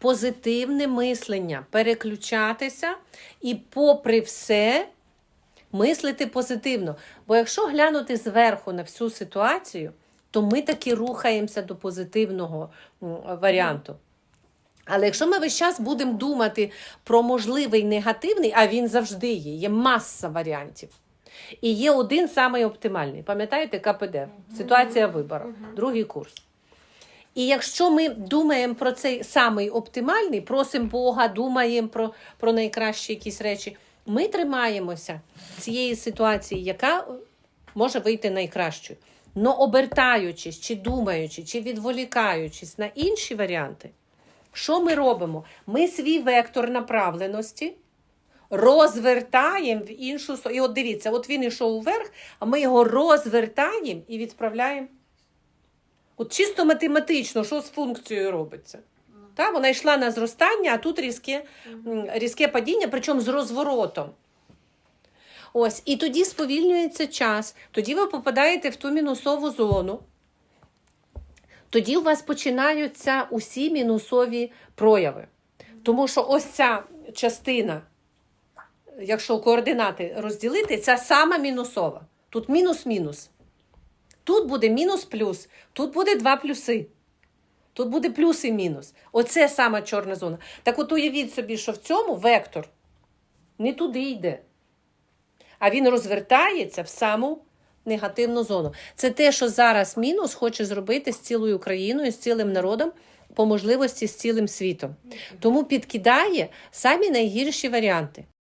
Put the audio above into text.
позитивне мислення, переключатися і, попри все, мислити позитивно. Бо якщо глянути зверху на всю ситуацію, то ми таки рухаємося до позитивного варіанту. Але якщо ми весь час будемо думати про можливий негативний, а він завжди є, є маса варіантів. І є один самий оптимальний. Пам'ятаєте, КПД, ситуація вибору, другий курс. І якщо ми думаємо про цей самий оптимальний, просимо Бога, думаємо про, про найкращі якісь речі, ми тримаємося цієї ситуації, яка може вийти найкращою. Но обертаючись, чи думаючи, чи відволікаючись на інші варіанти, що ми робимо? Ми свій вектор направленості розвертаємо в іншу сторону. І от дивіться, от він йшов вверх, а ми його розвертаємо і відправляємо. От чисто математично, що з функцією робиться? Та, вона йшла на зростання, а тут різке, різке падіння, причому з розворотом. Ось, і тоді сповільнюється час, тоді ви попадаєте в ту мінусову зону. Тоді у вас починаються усі мінусові прояви. Тому що ось ця частина, якщо координати розділити, ця сама мінусова. Тут мінус-мінус. Тут буде мінус-плюс, тут буде два плюси. Тут буде плюс і мінус. Оце сама чорна зона. Так от уявіть собі, що в цьому вектор не туди йде. А він розвертається в саму негативну зону. Це те, що зараз мінус хоче зробити з цілою країною, з цілим народом, по можливості з цілим світом. Тому підкидає самі найгірші варіанти.